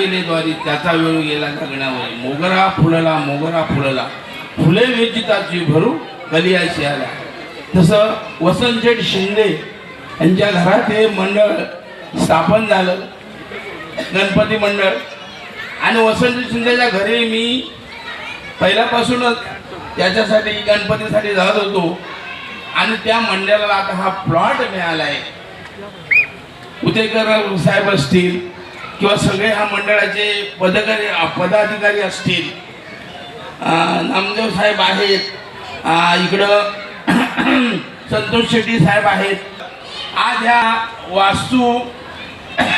वेलेद्वारी त्याचा वेळ गेला जगण्यावर मोगरा फुलला मोगरा फुलला. फुले वेचिताची भरू कलियाशी आला तसं वसंतशेठ शिंदे यांच्या घरात हे मंडळ स्थापन झालं. गणपती मंडळ. आणि वसंत शिंदेच्या घरी मी पहिल्यापासूनच त्याच्यासाठी गणपतीसाठी जात होतो. आणि त्या मंडळाला आता हा प्लॉट मिळाला आहे उतेकर साहेब असतील किंवा सगळे ह्या मंडळाचे पदकारी पदाधिकारी असतील. नामदेव साहेब आहेत. इकडं संतोष शेट्टी साहेब आहेत. आज ह्या वास्तू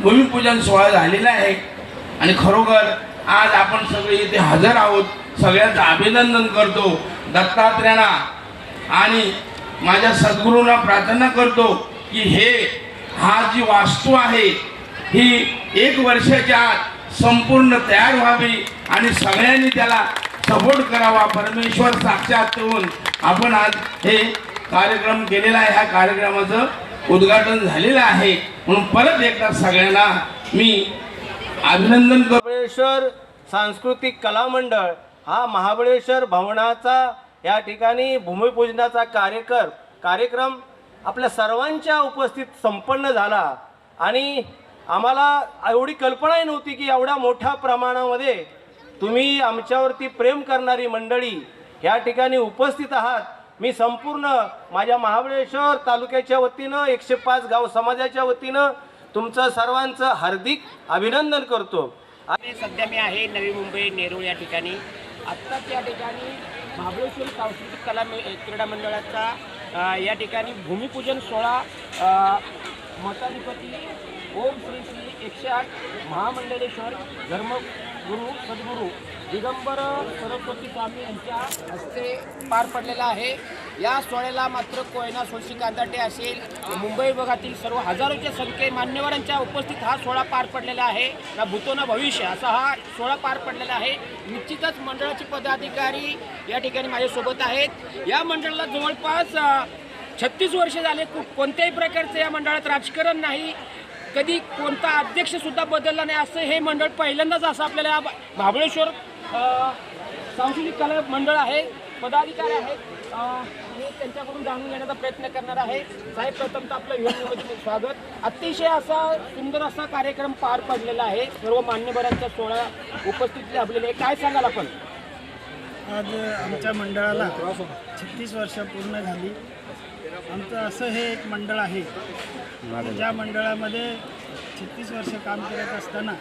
भूमिपूजन सोहळा झालेला आहे. आणि खरोखर आज आपण सगळे इथे हजर आहोत. सगळ्यांचं अभिनंदन करतो. दत्तात्र्यांना आणि माझ्या सद्गुरूंना प्रार्थना करतो की हे हा जी वास्तू आहे ही एक वर्षाच्या आत संपूर्ण तयार व्हावी आणि सगळ्यांनी त्याला सपोर्ट करावा परमेश्वर साक्षात होऊन आपण आज हे कार्यक्रम केलेला आहे. ह्या कार्यक्रमाचं उद्घाटन झालेलं आहे. म्हणून परत एकदा सगळ्यांना मी अभिनंदन महाबळेश्वर सांस्कृतिक कला मंडळ हा महाबळेश्वर भवनाचा या ठिकाणी भूमिपूजनाचा कार्यकर कार्यक्रम आपल्या सर्वांच्या उपस्थित संपन्न झाला. आणि आम्हाला एवढी कल्पनाही नव्हती की एवढ्या मोठ्या प्रमाणामध्ये तुम्ही आमच्यावरती प्रेम करणारी मंडळी या ठिकाणी उपस्थित आहात. मी संपूर्ण माझ्या महाबळेश्वर तालुक्याच्या वतीनं एकशे पाच गाव समाजाच्या वतीनं तुमचं सर्वांचं हार्दिक अभिनंदन करतो. आणि सध्या मी आहे नवी मुंबई नेरूळ या ठिकाणी. आत्ताच या ठिकाणी महाबळेश्वर सांस्कृतिक कला क्रीडा मंडळाचा या ठिकाणी भूमिपूजन सोहळा मताधिपती ओम श्री श्री एकशे आठ महामंडलेश्वर धर्मगुरू सद्गुरू दिगंबर सरस्वती स्वामी यांच्या हस्ते पार पडलेला आहे. या सोहळ्याला मात्र कोयना सोळशी कांदाटे असेल. मुंबई विभागातील सर्व हजारोच्या संख्ये मान्यवरांच्या उपस्थित हा सोहळा पार पडलेला आहे. ना भूतो ना भविष्य असा हा सोहळा पार पडलेला आहे. निश्चितच मंडळाचे पदाधिकारी या ठिकाणी माझ्यासोबत आहेत. या मंडळाला जवळपास छत्तीस वर्ष झाले. कु- कोणत्याही प्रकारचं या मंडळात राजकारण नाही. कधी कोणता अध्यक्षसुद्धा बदलला नाही. असं हे मंडळ पहिल्यांदाच असं आपल्याला या महाबळेश्वर सांस्कृतिक कला मंडळ आहे. पदाधिकारी आहेत. मी त्यांच्याकडून जाणून घेण्याचा प्रयत्न करणार आहे. साहेब प्रथम आपलं युवक स्वागत. अतिशय असा सुंदर असा कार्यक्रम पार पडलेला आहे. सर्व मान्यवरांच्या सोहळा उपस्थित लाभलेले आहे. काय सांगाल आपण? आज आमच्या मंडळाला छत्तीस वर्ष पूर्ण झाली. आमचं असं हे एक मंडळ आहे. ज्या मंडळामध्ये छत्तीस वर्ष काम करत असताना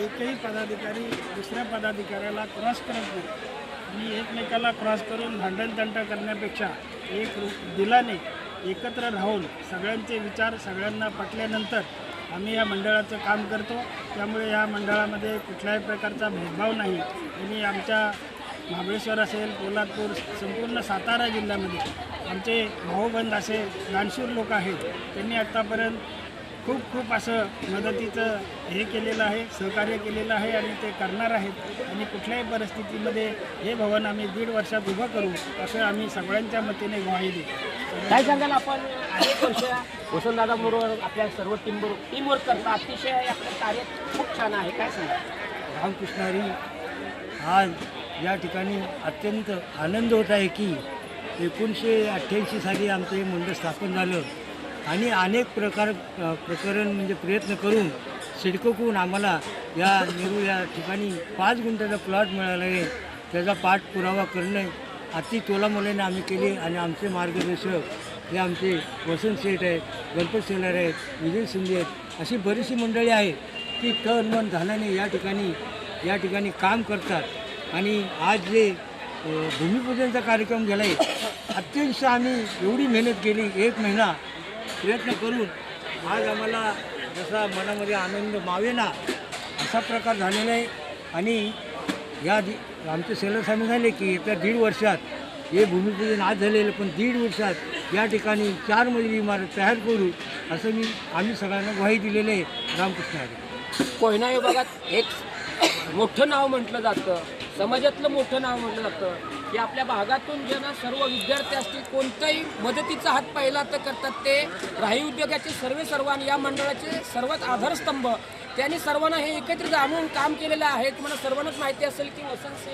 एकही पदाधिकारी दुसऱ्या पदाधिकाऱ्याला क्रॉस करत नाही. मी एकमेकाला क्रॉस करून भांडणतंटा करण्यापेक्षा एक दिलाने एकत्र राहून सगळ्यांचे विचार सगळ्यांना पटल्यानंतर आम्ही या मंडळाचं काम करतो. त्यामुळे या मंडळामध्ये कुठल्याही प्रकारचा भेदभाव नाही. आणि आमच्या महाबळेश्वर असेल कोल्हापूर संपूर्ण सातारा जिल्ह्यामध्ये आमचे भाऊबंद असे दानशूर लोक आहेत. त्यांनी आत्तापर्यंत खूप खूप असं मदतीचं हे केलेलं आहे सहकार्य केलेलं आहे आणि ते करणार आहेत. आणि कुठल्याही परिस्थितीमध्ये हे भवन आम्ही दीड वर्षात उभं करू असं आम्ही सगळ्यांच्या मतीने ग्वाही देतो. काय सांगाल आपण? अनेक वर्ष वसंतदादा बरोबर आपल्या सर्व टीम बरोबर टीमवर्क करता अतिशय आपलं कार्य खूप छान आहे. काय सांगाल? रामकृष्णारी आज या ठिकाणी अत्यंत आनंद होत आहे की एकोणीसशे अठ्ठ्याऐंशी साली आमचं हे मंडळ स्थापन झालं. आणि अनेक प्रकार प्रकरण म्हणजे प्रयत्न करून सिडकोकून आम्हाला या नेहरू या ठिकाणी पाच गुंठ्याचा प्लॉट मिळाला आहे. त्याचा पाठपुरावा करणे अति तोलामोलाने आम्ही केले आणि आमचे मार्गदर्शक हे आमचे वसंत शेठ आहेत गणपत शेलार आहेत विजय शिंदे आहेत अशी बरीचशी मंडळी आहेत की तन मन झाल्याने या ठिकाणी या ठिकाणी काम करतात. आणि आज जे भूमिपूजनचा कार्यक्रम झाला आहे अत्यंत आम्ही एवढी मेहनत केली एक महिना प्रयत्न करून आज आम्हाला जसा मनामध्ये आनंद मावेना असा प्रकार झालेला आहे. आणि या दि आमचे सेलर स्वामी झाले की येत्या दीड वर्षात हे भूमिपूजन आज झालेलं पण दीड वर्षात या ठिकाणी चार मजली इमारत तयार करू असं मी आम्ही सगळ्यांना ग्वाही दिलेली आहे. रामकृष्ण हरी. कोयना विभागात एक मोठं नाव म्हटलं जातं. समाजातलं मोठं नाव म्हटलं जातं. की आपल्या भागातून ज्यांना सर्व विद्यार्थी असतील कोणताही मदतीचा हात पहिला तर करतात ते. राही उद्योगाचे सर्वे सर्व या मंडळाचे सर्वात आधारस्तंभ. त्यांनी सर्वांना हे एकत्र जाणून काम केलेलं आहे. तुम्हाला सर्वांनाच माहिती असेल की वसंत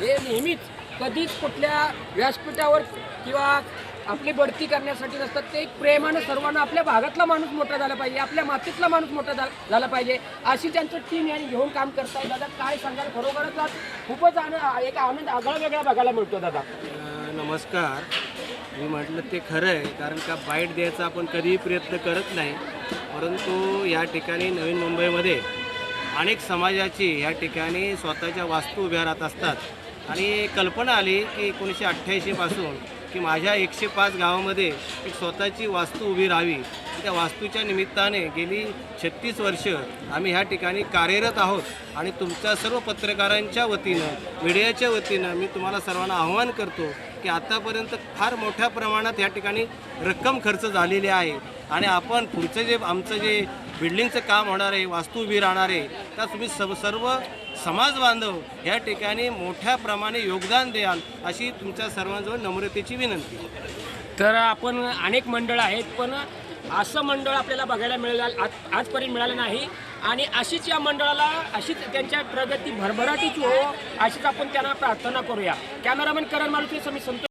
हे नेहमीच कधीच कुठल्या व्यासपीठावर किंवा आपली बढती करण्यासाठी नसतात. ते एक प्रेमानं सर्वांना आपल्या भागातला माणूस मोठा झाला पाहिजे आपल्या मातीतला माणूस मोठा झाला पाहिजे. अशी त्यांचं टीम यांनी घेऊन काम करताय दादा. काय सांगाल? खरोखरच आज खूपच आनंद एक आनंद आगळा वेगळा बघायला मिळतो दादा. नमस्कार. मी म्हटलं ते खरं आहे कारण का बाईट द्यायचा आपण कधीही प्रयत्न करत नाही. परंतु या ठिकाणी नवीन मुंबईमध्ये अनेक समाजाची या ठिकाणी स्वतःच्या वास्तू उभ्या राहत असतात. आणि कल्पना आली की एकोणीसशे अठ्ठ्याऐंशीपासून की माझ्या एकशे पाच गावामध्ये एक स्वतःची वास्तू उभी राहावी. त्या वास्तूच्या निमित्ताने गेली छत्तीस वर्ष आम्ही ह्या ठिकाणी कार्यरत आहोत आणि तुमच्या सर्व पत्रकारांच्या वतीनं मीडियाच्या वतीनं मी तुम्हाला सर्वांना आव्हान करतो की आतापर्यंत फार मोठ्या प्रमाणात या ठिकाणी रक्कम खर्च झालेली आहे. आणि आपण पुढचं जे आमचं जे बिल्डिंगचं काम होणार आहे वास्तू उभी राहणार आहे त्या तुम्ही सर्व सर्व समाज बांधव या ठिकाणी मोठ्या प्रमाणे योगदान द्याल अशी तुमच्या सर्वांजवळ नम्रतेची विनंती. तर आपण अनेक मंडळ आहेत पण असं मंडळ आपल्याला बघायला मिळालं आज आजपर्यंत मिळालं नाही. आणि अशीच या मंडळाला अशीच त्यांच्या प्रगती भरभराटीची हो अशीच आपण त्यांना प्रार्थना करूया. कॅमेरामॅन करण मारुतीचं मी संतोष.